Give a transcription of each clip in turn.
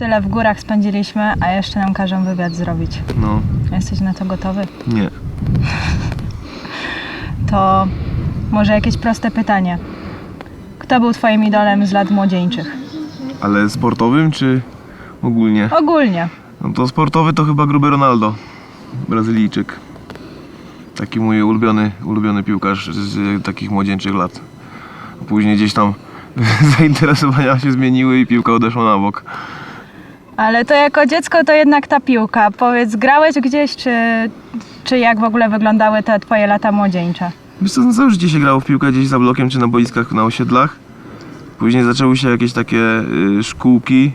Tyle w górach spędziliśmy, a jeszcze nam każą wywiad zrobić. No, Jesteś na to gotowy? nie. To może jakieś proste pytanie. Kto był twoim idolem z lat młodzieńczych? Ale sportowym czy ogólnie? Ogólnie. No to sportowy to chyba gruby Ronaldo, Brazylijczyk. Taki mój ulubiony, ulubiony piłkarz z takich młodzieńczych lat. Później gdzieś tam zainteresowania się zmieniły i piłka odeszła na bok. Ale to jako dziecko to jednak ta piłka. Powiedz, grałeś gdzieś, czy, czy jak w ogóle wyglądały te twoje lata młodzieńcze? Wiesz co, no całe życie się grało w piłkę gdzieś za blokiem czy na boiskach na osiedlach. Później zaczęły się jakieś takie y, szkółki.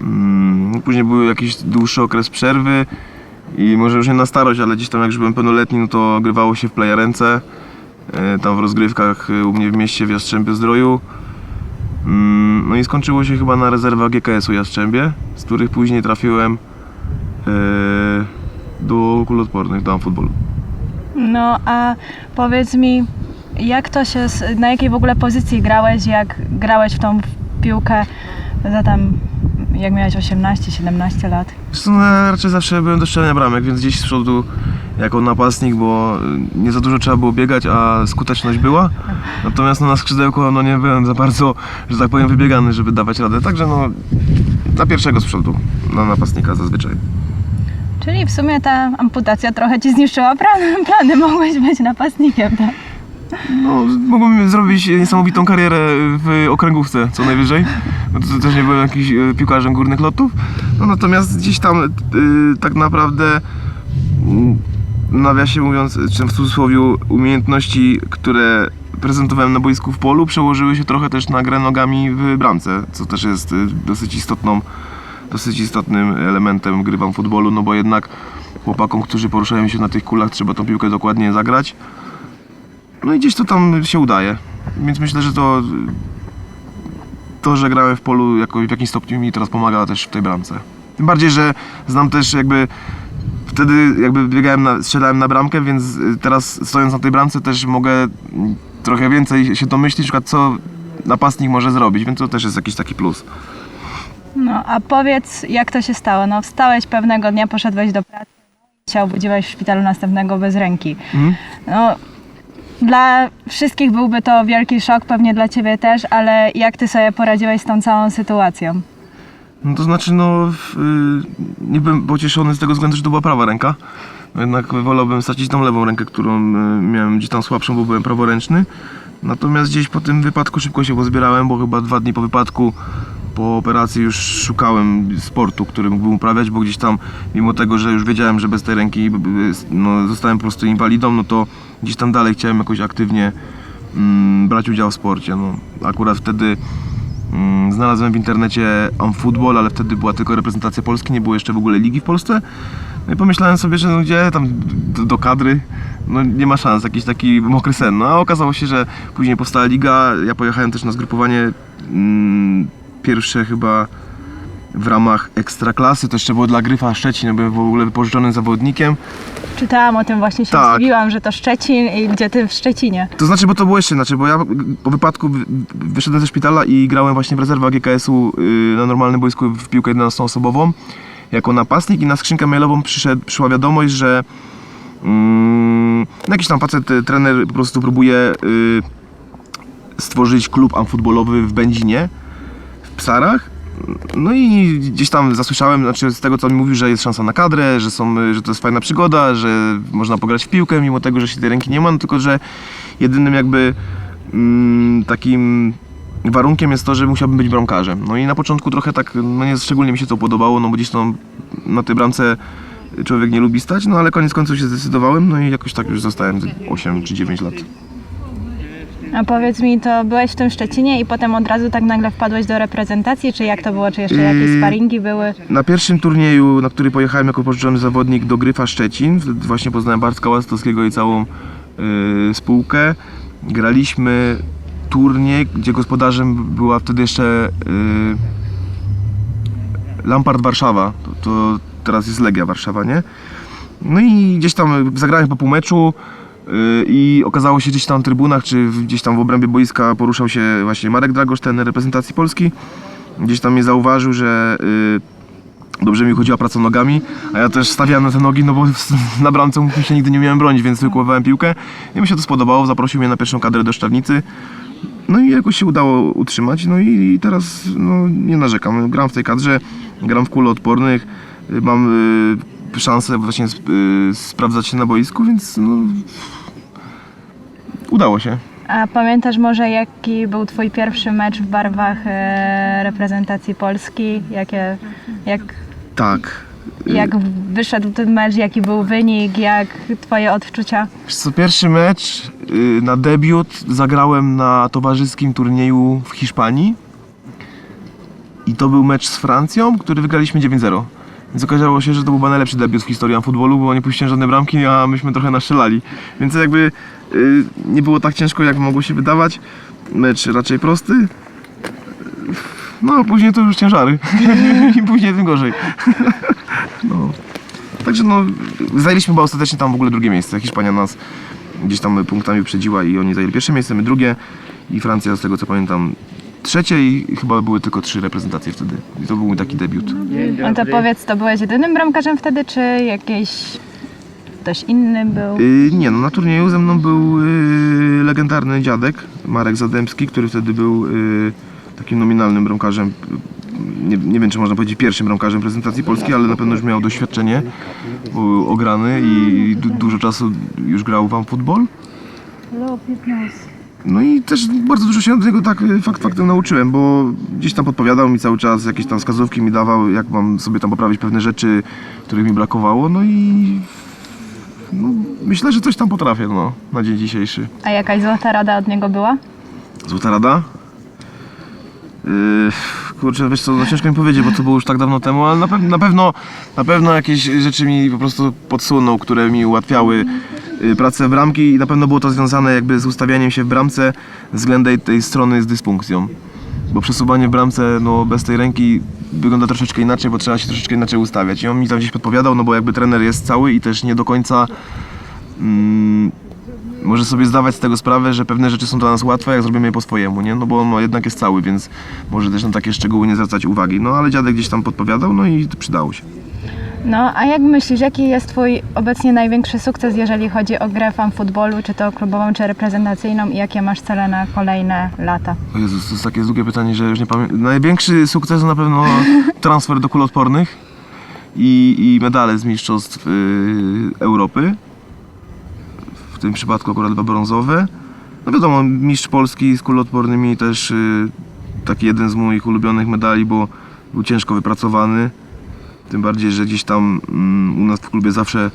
Mm, później był jakiś dłuższy okres przerwy i może już nie na starość, ale gdzieś tam jak już byłem pełnoletni, no to grywało się w playerence. y, Tam w rozgrywkach y, u mnie w mieście w Jastrzębiu Zdroju. Mm, No i skończyło się chyba na rezerwach GKS-u Jastrzębie, z których później trafiłem y, do kulotpornych, do futbolu. No a powiedz mi, jak to się, na jakiej w ogóle pozycji grałeś, jak grałeś w tą piłkę za tam, jak miałeś 18-17 lat? No, raczej zawsze byłem do strzelania bramek, więc gdzieś z przodu jako napastnik, bo y, nie za dużo trzeba było biegać, a skuteczność była. Natomiast no, na skrzydełko no, nie byłem za bardzo, że tak powiem, wybiegany, żeby dawać radę. Także no, na pierwszego z przodu, na napastnika zazwyczaj. Czyli w sumie ta amputacja trochę ci zniszczyła plany, plany mogłeś być napastnikiem, tak? No, mogłem zrobić niesamowitą karierę w okręgówce, co najwyżej. No, to, też nie byłem jakimś y, piłkarzem górnych lotów. No, natomiast gdzieś tam y, tak naprawdę mm, nawiasie mówiąc, czy w cudzysłowie umiejętności, które prezentowałem na boisku w polu, przełożyły się trochę też na grę nogami w bramce, co też jest y, dosyć istotną, dosyć istotnym elementem gry w futbolu, no bo jednak chłopakom, którzy poruszają się na tych kulach, trzeba tą piłkę dokładnie zagrać. No i gdzieś to tam się udaje. Więc myślę, że to to, że grałem w polu jakoś, w jakimś stopniu mi teraz pomaga też w tej bramce. Tym bardziej, że znam też jakby wtedy jakby biegałem na, strzelałem na bramkę, więc y, teraz stojąc na tej bramce też mogę mm, trochę więcej się domyślić, na co napastnik może zrobić, więc to też jest jakiś taki plus. No a powiedz, jak to się stało? No wstałeś pewnego dnia, poszedłeś do pracy no, się obudziłeś w szpitalu następnego bez ręki. Mhm. No, dla wszystkich byłby to wielki szok, pewnie dla ciebie też, ale jak ty sobie poradziłeś z tą całą sytuacją? No to znaczy, no, w, y, nie byłem pocieszony z tego względu, że to była prawa ręka. No jednak wolałbym stracić tą lewą rękę, którą y, miałem gdzieś tam słabszą, bo byłem praworęczny. Natomiast gdzieś po tym wypadku szybko się pozbierałem, bo chyba dwa dni po wypadku, po operacji już szukałem sportu, który mógłbym uprawiać, bo gdzieś tam, mimo tego, że już wiedziałem, że bez tej ręki y, no, zostałem po prostu inwalidą, no to gdzieś tam dalej chciałem jakoś aktywnie mm, brać udział w sporcie. No, akurat wtedy Znalazłem w internecie Amfootball, ale wtedy była tylko reprezentacja Polski, nie było jeszcze w ogóle ligi w Polsce. No i pomyślałem sobie, że no gdzie tam do, do kadry, no nie ma szans, jakiś taki mokry sen. No a okazało się, że później powstała liga, ja pojechałem też na zgrupowanie mm, pierwsze chyba w ramach ekstraklasy, to jeszcze było dla Gryfa Szczecin, byłem w ogóle wypożyczonym zawodnikiem. Czytałam o tym, właśnie się Tak. zdziwiłam, że to Szczecin i gdzie ty w Szczecinie. To znaczy, bo to było jeszcze inaczej, bo ja po wypadku wy- wyszedłem ze szpitala i grałem właśnie w rezerwach GKS-u yy, na normalnym boisku w piłkę 11-osobową jako napastnik i na skrzynkę mailową przyszedł, przyszła wiadomość, że mm, jakiś tam facet, y, trener po prostu próbuje y, stworzyć klub amfutbolowy w Będzinie, w Psarach. No i gdzieś tam zasłyszałem, znaczy z tego co on mówił, że jest szansa na kadrę, że, są, że to jest fajna przygoda, że można pograć w piłkę, mimo tego, że się tej ręki nie ma, no tylko że jedynym jakby mm, takim warunkiem jest to, że musiałbym być bramkarzem. No i na początku trochę tak, no nie szczególnie mi się to podobało, no bo gdzieś tam na tej bramce człowiek nie lubi stać, no ale koniec końców się zdecydowałem, no i jakoś tak już zostałem 8 czy 9 lat. A powiedz mi, to byłeś w tym Szczecinie i potem od razu tak nagle wpadłeś do reprezentacji, czy jak to było, czy jeszcze jakieś Yy, sparingi były? Na pierwszym turnieju, na który pojechałem jako pożyczony zawodnik do Gryfa Szczecin, wtedy właśnie poznałem Bartka Łastowskiego i całą y, spółkę. Graliśmy turniej, gdzie gospodarzem była wtedy jeszcze y, Lampard Warszawa. To, to teraz jest Legia Warszawa, nie? No i gdzieś tam zagrałem po pół meczu i okazało się gdzieś tam na trybunach, czy gdzieś tam w obrębie boiska poruszał się właśnie Marek Dragosz, ten reprezentacji Polski. gdzieś tam mnie zauważył, że y, dobrze mi chodziła praca nogami, a ja też stawiałem na te nogi, no bo na bramce się nigdy nie miałem bronić, więc wykłowałem piłkę i mi się to spodobało, zaprosił mnie na pierwszą kadrę do Szczawnicy. No i jakoś się udało utrzymać, no i teraz no, nie narzekam. Gram w tej kadrze, gram w kuloodpornych, y, mam y, szansę właśnie sp- y, sprawdzać się na boisku, więc no, udało się. A pamiętasz może jaki był twój pierwszy mecz w barwach e, reprezentacji Polski? Jakie, jak, Tak. Y, jak wyszedł ten mecz, jaki był wynik, jak twoje odczucia? Co, pierwszy mecz y, na debiut zagrałem na towarzyskim turnieju w Hiszpanii. I to był mecz z Francją, który wygraliśmy 9-0. Więc okazało się, że to był chyba najlepszy debiut w historii futbolu, bo nie puściłem żadne bramki, a myśmy trochę naszczelali. Więc jakby y, nie było tak ciężko, jak mogło się wydawać. Mecz raczej prosty. No, później to już ciężary. I później tym gorzej. no. Także no, zajęliśmy chyba ostatecznie tam w ogóle drugie miejsce. Hiszpania nas gdzieś tam punktami wyprzedziła i oni zajęli pierwsze miejsce, my drugie i Francja z tego co pamiętam trzecie i chyba były tylko trzy reprezentacje wtedy. I to był mój taki debiut. No to powiedz, to byłeś jedynym bramkarzem wtedy, czy jakiś ktoś inny był? Yy, nie no, na turnieju ze mną był yy, legendarny dziadek Marek Zademski, który wtedy był yy, takim nominalnym bramkarzem. Nie, nie wiem, czy można powiedzieć pierwszym bramkarzem prezentacji Polski, ale na pewno już miał doświadczenie, był ograny i du- dużo czasu już grał wam futbol. No i też bardzo dużo się od niego tak y, fakt faktem nauczyłem, bo gdzieś tam podpowiadał mi cały czas, jakieś tam wskazówki mi dawał, jak mam sobie tam poprawić pewne rzeczy, których mi brakowało, no i no, myślę, że coś tam potrafię, no, na dzień dzisiejszy. A jakaś złota rada od niego była? Złota rada? Yy, kurczę, wiesz co, no ciężko mi powiedzieć, bo to było już tak dawno temu, ale na, pew- na pewno na pewno jakieś rzeczy mi po prostu podsunął, które mi ułatwiały pracę w bramki i na pewno było to związane jakby z ustawianiem się w bramce względem tej strony z dysfunkcją. Bo przesuwanie w bramce no, bez tej ręki wygląda troszeczkę inaczej, bo trzeba się troszeczkę inaczej ustawiać. I on mi tam gdzieś podpowiadał, no bo jakby trener jest cały i też nie do końca mm, może sobie zdawać z tego sprawę, że pewne rzeczy są dla nas łatwe, jak zrobimy je po swojemu, nie? No bo on jednak jest cały, więc może też na takie szczegóły nie zwracać uwagi. No ale dziadek gdzieś tam podpowiadał, no i przydało się. No, a jak myślisz, jaki jest twój obecnie największy sukces, jeżeli chodzi o grę fan futbolu, czy to klubową, czy reprezentacyjną i jakie masz cele na kolejne lata? O Jezus, to jest takie długie pytanie, że już nie pamiętam. Największy sukces to na pewno transfer do kulotpornych i, i medale z mistrzostw yy, Europy. W tym przypadku akurat dwa brązowe. No wiadomo, mistrz Polski z kulotpornymi też yy, taki jeden z moich ulubionych medali, bo był ciężko wypracowany. Tym bardziej, że gdzieś tam mm, u nas w klubie zawsze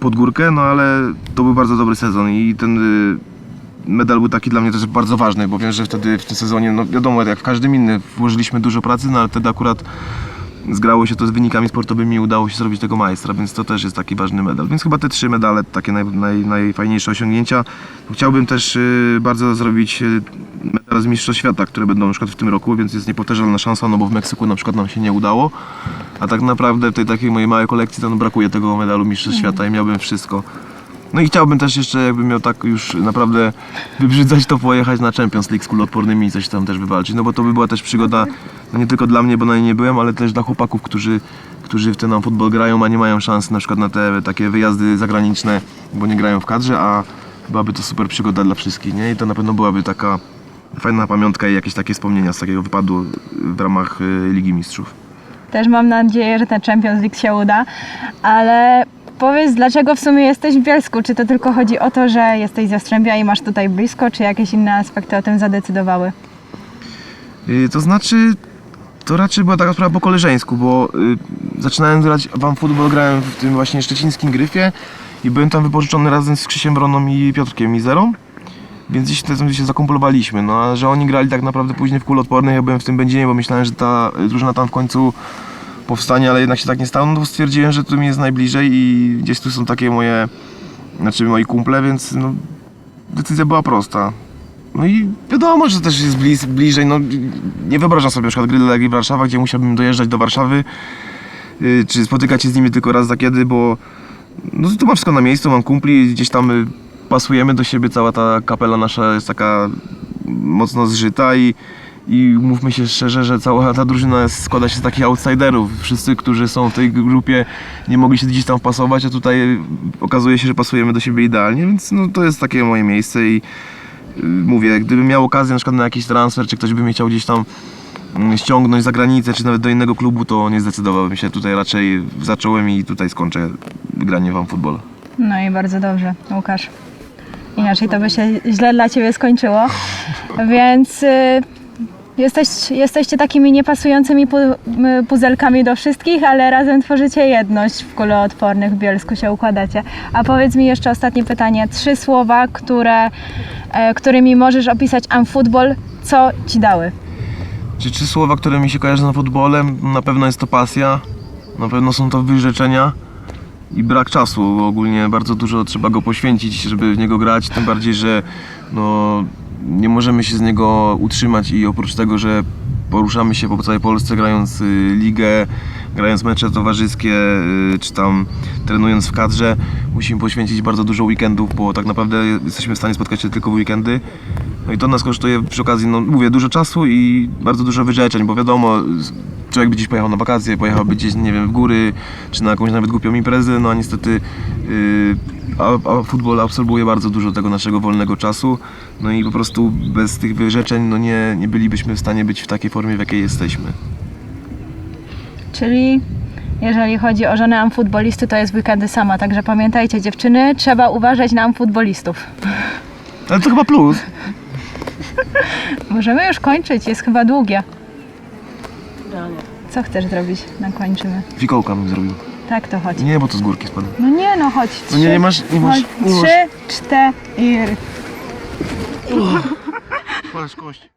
pod górkę, no ale to był bardzo dobry sezon i ten y, medal był taki dla mnie też bardzo ważny, bo wiem, że wtedy w tym sezonie, no wiadomo, jak w każdym innym, włożyliśmy dużo pracy, no ale wtedy akurat zgrało się to z wynikami sportowymi i udało się zrobić tego majstra, więc to też jest taki ważny medal. Więc chyba te trzy medale, takie naj, naj, najfajniejsze osiągnięcia. Chciałbym też y, bardzo zrobić y, medal z Mistrzostw Świata, które będą na przykład w tym roku, więc jest niepowtarzalna szansa, no bo w Meksyku na przykład nam się nie udało, a tak naprawdę w tej takiej mojej małej kolekcji to no, brakuje tego medalu Mistrzostw Świata i miałbym wszystko. No i chciałbym też jeszcze, jakbym miał tak już naprawdę wybrzydzać, to pojechać na Champions League z kuloodpornymi i coś tam też wywalczyć. No bo to by była też przygoda, no nie tylko dla mnie, bo na niej nie byłem, ale też dla chłopaków, którzy, którzy w ten nam futbol grają, a nie mają szans na przykład na te takie wyjazdy zagraniczne, bo nie grają w kadrze, a byłaby to super przygoda dla wszystkich, nie? I to na pewno byłaby taka fajna pamiątka i jakieś takie wspomnienia z takiego wypadu w ramach y, Ligi Mistrzów. Też mam nadzieję, że ten Champions League się uda, ale powiedz, dlaczego w sumie jesteś w Bielsku? Czy to tylko chodzi o to, że jesteś z i masz tutaj blisko, czy jakieś inne aspekty o tym zadecydowały? Y, To znaczy, to raczej była taka sprawa po koleżeńsku, bo y, zaczynałem grać wam futbol, grałem w tym właśnie szczecińskim gryfie i byłem tam wypożyczony razem z Krzysiem Wroną i Piotrkiem Mizerą. Więc gdzieś wtedy się zakumplowaliśmy, no a że oni grali tak naprawdę później w kulotpornych, ja byłem w tym Będzinie, bo myślałem, że ta drużyna tam w końcu powstanie, ale jednak się tak nie stało, no stwierdziłem, że tu mi jest najbliżej i gdzieś tu są takie moje, znaczy moi kumple, więc no, decyzja była prosta. No i wiadomo, że też jest bliz, bliżej, no nie wyobrażam sobie na przykład gry dla Warszawa, gdzie musiałbym dojeżdżać do Warszawy, yy, czy spotykać się z nimi tylko raz za kiedy, bo no to mam wszystko na miejscu, mam kumpli, gdzieś tam y, pasujemy do siebie, cała ta kapela nasza jest taka mocno zżyta i, i mówmy się szczerze, że cała ta drużyna składa się z takich outsiderów. Wszyscy, którzy są w tej grupie nie mogli się gdzieś tam wpasować, a tutaj okazuje się, że pasujemy do siebie idealnie, więc no, to jest takie moje miejsce i y, mówię, gdybym miał okazję na przykład na jakiś transfer, czy ktoś by mnie chciał gdzieś tam mm, ściągnąć za granicę, czy nawet do innego klubu, to nie zdecydowałbym się. Tutaj raczej zacząłem i tutaj skończę granie wam futbol. No i bardzo dobrze, Łukasz. Inaczej to by się źle dla Ciebie skończyło. Więc y, jesteś, jesteście takimi niepasującymi pu, puzelkami do wszystkich, ale razem tworzycie jedność w kuloodpornych w Bielsku się układacie. A powiedz mi jeszcze ostatnie pytanie. Trzy słowa, które, e, którymi możesz opisać Amfootball, co Ci dały? Czy trzy słowa, które mi się kojarzą z futbolem? Na pewno jest to pasja, na pewno są to wyrzeczenia i brak czasu. Ogólnie bardzo dużo trzeba go poświęcić, żeby w niego grać, tym bardziej, że no, nie możemy się z niego utrzymać i oprócz tego, że poruszamy się po całej Polsce grając y, ligę, grając mecze towarzyskie, y, czy tam trenując w kadrze, musimy poświęcić bardzo dużo weekendów, bo tak naprawdę jesteśmy w stanie spotkać się tylko w weekendy. No i to nas kosztuje przy okazji, no mówię, dużo czasu i bardzo dużo wyrzeczeń, bo wiadomo, człowiek by gdzieś pojechał na wakacje, pojechałby gdzieś, nie wiem, w góry, czy na jakąś nawet głupią imprezę, no a niestety yy, a, a futbol absorbuje bardzo dużo tego naszego wolnego czasu, no i po prostu bez tych wyrzeczeń, no nie, nie bylibyśmy w stanie być w takiej formie, w jakiej jesteśmy. Czyli jeżeli chodzi o żonę amfutbolisty, to jest weekendy sama. Także pamiętajcie dziewczyny, trzeba uważać na amfutbolistów. Ale to chyba plus. Możemy już kończyć, jest chyba długie. Co chcesz zrobić? Na kończymy. Fikołka bym zrobił. Tak to chodź. Nie, bo to z górki spadł. No nie no, chodź. No nie, nie masz, nie masz, nie masz. Trzy, cztery. Masz kość.